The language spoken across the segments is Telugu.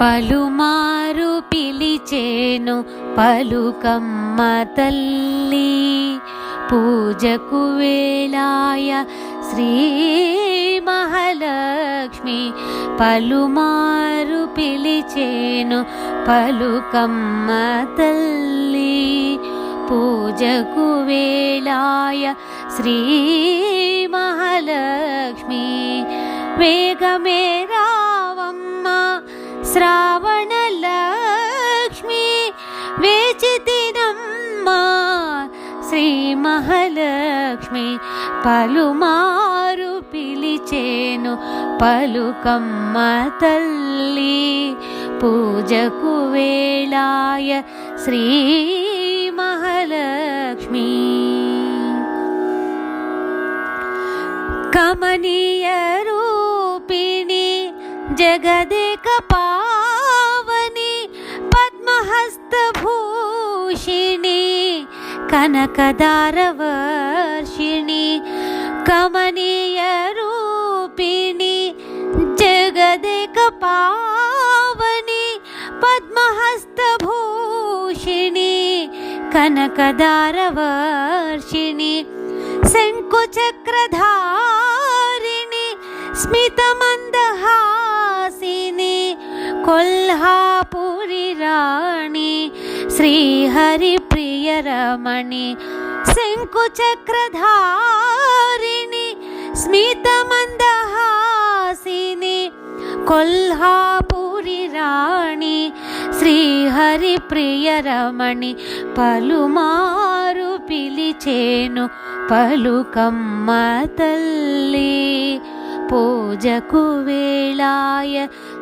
పలుమారు పిలిచేను పలుకమ్మ తల్లి. పూజకు వేళాయ శ్రీ మహాలక్ష్మి పలుమారు పిలిచేను పలుకమ్మ తల్లి. పూజకు వేళాయ శ్రీ మహాలక్ష్మి వేగమేరా శ్రావణ లక్ష్మి వేచితినమ్మా శ్రీ మహాలక్ష్మి పలుమారు పిలిచేను పలుకమ్మ తల్లి పూజకు వేళాయ శ్రీ మహాలక్ష్మి. కమనీయరు जगदेकपावनि पद्महस्तभूषिणि कनकदारवर्षिणि कमनीयरूपिणि जगदेकपावनि पद्महस्तभूषिणि कनकदारवर्षिणि शंकुचक्रधारिणी स्मितम కొల్హాపురి రాణి శ్రీహరి ప్రియరమణి శంకుచక్రధారిణి స్మితమందహాసిని కొల్హాపురి రాణి శ్రీహరి ప్రియరమణి పలుమారు పిలిచేను పలుకమ్మ తల్లి పూజకు వేళాయ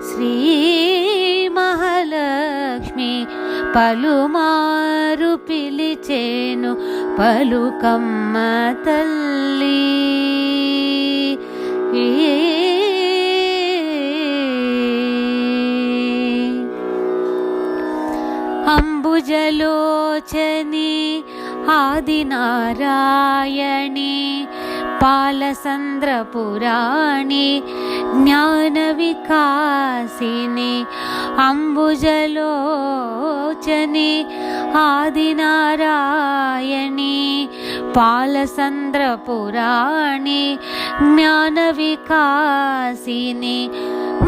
శ్రీ మహాలక్ష్మి పలుమారు పిలిచేను పలుకమ్మ తల్లి. అంబుజలోచని ఆదినారాయణి పాలసంద్రపురాణి జ్ఞాన వికాసిని అంబుజలోచని ఆదినారాయణి పాలసంద్రపురాణి జ్ఞాన వికాసిని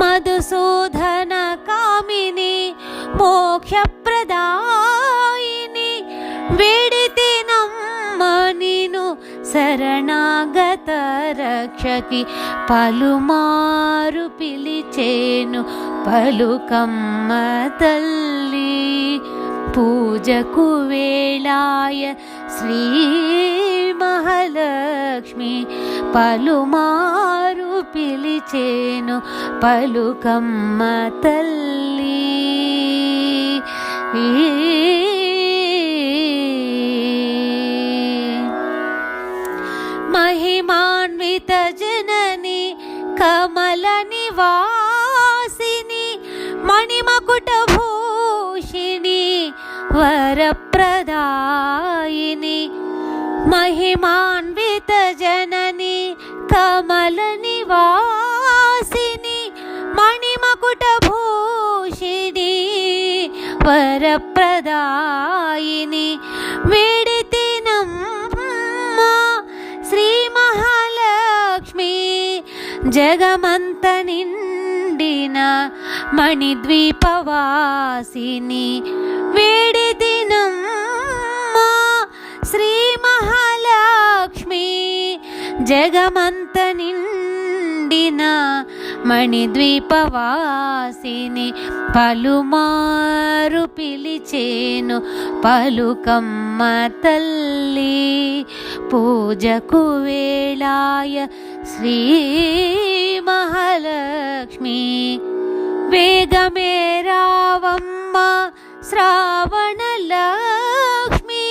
మధుసూదన కామిని మోక్షప్రదాయిని వేడితే పలుమారు పిలిచేను పలుకమ్మ తల్లి. పూజకు వేళాయ శ్రీ మహాలక్ష్మి పలుమారు పిలిచేను పలుకమ్మ తల్లి. మహిమాన్విత జనని వాసిని మణిమకుట భూషిణి వరప్రదాయిని మహిమాన్విత జనని కమల నివాసిని మణిమకుట భూషిణి వరప్రదాయిని వేడితే శ్రీ మహాలక్ష్మి జగమంత నిండిన మణిద్వీపవాసిని వేడి దినమ్మా శ్రీ మహాలక్ష్మి జగమంత నిండిన మణిద్వీపవాసిని పలుమారు పిలిచేను పలుకమ్మ తల్లి పూజకు వేళాయ శ్రీ మహాలక్ష్మి వేగమే రావమ్మ శ్రావణ లక్ష్మి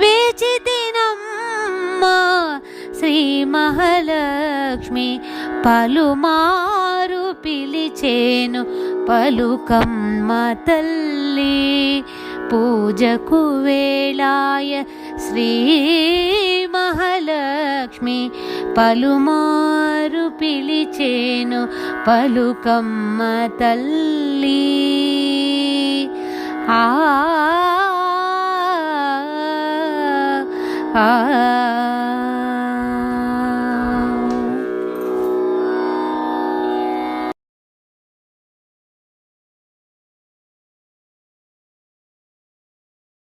వేచి దినమ్మ శ్రీ మహాలక్ష్మి పలుమారు పిలిచేను పలుకమ్మ తల్లి. పూజకు వేళాయ శ్రీ మహాలక్ష్మి పలుమారు పిలిచేను పలుకమ్మ తల్లి. ఆ ఆ